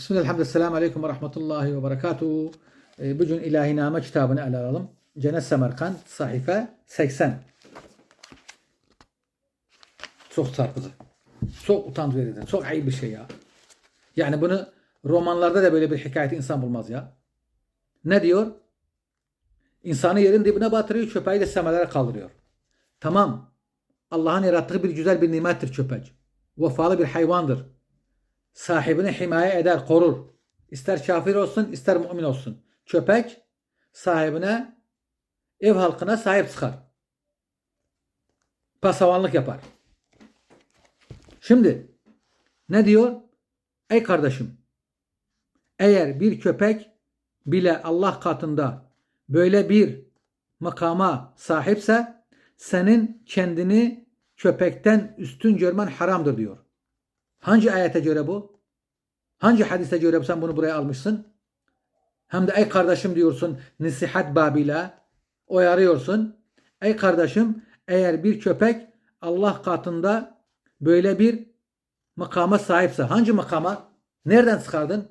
Bismillahirrahmanirrahim. Selamun Aleyküm ve Rahmetullahi ve Berekatuhu. Ee, Bugün İlahiname kitabını ele alalım. Cennet Semerkant sayfa 80. Çok çarpıcı. Çok utanç verici. Çok ayıp bir şey ya. Yani bunu romanlarda da böyle bir hikayeti insan bulmaz ya. Ne diyor? İnsanı yerin dibine batırıyor, çöpeği de semelere kaldırıyor. Tamam. Allah'ın yarattığı bir güzel bir nimettir köpek. Vefalı bir hayvandır sahibini himaye eder, korur. İster kafir olsun, ister mümin olsun. Köpek sahibine, ev halkına sahip çıkar. Pasavanlık yapar. Şimdi ne diyor? Ey kardeşim, eğer bir köpek bile Allah katında böyle bir makama sahipse senin kendini köpekten üstün görmen haramdır diyor. Hangi ayete göre bu? Hangi hadise göre sen bunu buraya almışsın? Hem de ey kardeşim diyorsun nasihat babıyla uyarıyorsun. Ey kardeşim eğer bir köpek Allah katında böyle bir makama sahipse hangi makama? Nereden çıkardın?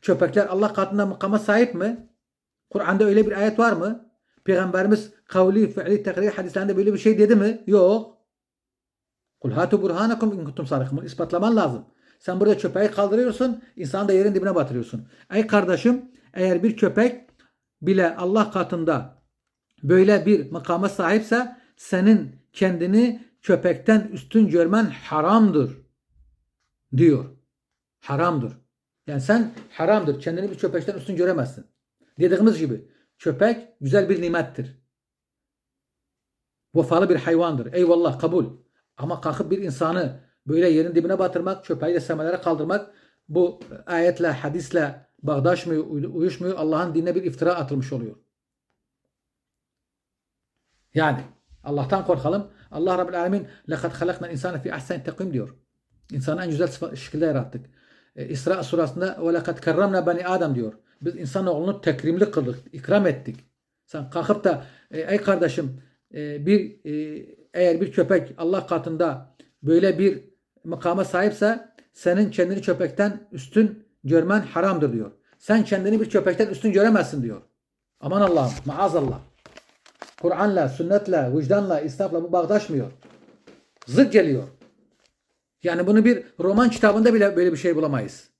Köpekler Allah katında makama sahip mi? Kur'an'da öyle bir ayet var mı? Peygamberimiz kavli, fi'li, tekrir hadislerinde böyle bir şey dedi mi? Yok. Kul hatu burhanakum in kuntum sadikin. Bunu ispatlaman lazım. Sen burada köpeği kaldırıyorsun, insanı da yerin dibine batırıyorsun. Ey kardeşim, eğer bir köpek bile Allah katında böyle bir makama sahipse senin kendini köpekten üstün görmen haramdır diyor. Haramdır. Yani sen haramdır. Kendini bir köpekten üstün göremezsin. Dediğimiz gibi köpek güzel bir nimettir. Vefalı bir hayvandır. Eyvallah kabul. Ama kalkıp bir insanı böyle yerin dibine batırmak, çöpeği de semelere kaldırmak bu ayetle, hadisle bağdaşmıyor, uy- uyuşmuyor. Allah'ın dinine bir iftira atılmış oluyor. Yani Allah'tan korkalım. Allah Rabbil Alemin لَقَدْ خَلَقْنَا الْاِنْسَانَ فِي اَحْسَنِ تَقْوِيمٍ diyor. İnsanı en güzel sıfa- şekilde yarattık. E, İsra surasında وَلَقَدْ كَرَّمْنَا bani Adam diyor. Biz insanoğlunu tekrimli kıldık, ikram ettik. Sen kalkıp da e, ey kardeşim e, bir e, eğer bir köpek Allah katında böyle bir makama sahipse senin kendini köpekten üstün görmen haramdır diyor. Sen kendini bir köpekten üstün göremezsin diyor. Aman Allah'ım maazallah. Kur'an'la, sünnetle, vicdanla, İslam'la bu bağdaşmıyor. Zıt geliyor. Yani bunu bir roman kitabında bile böyle bir şey bulamayız.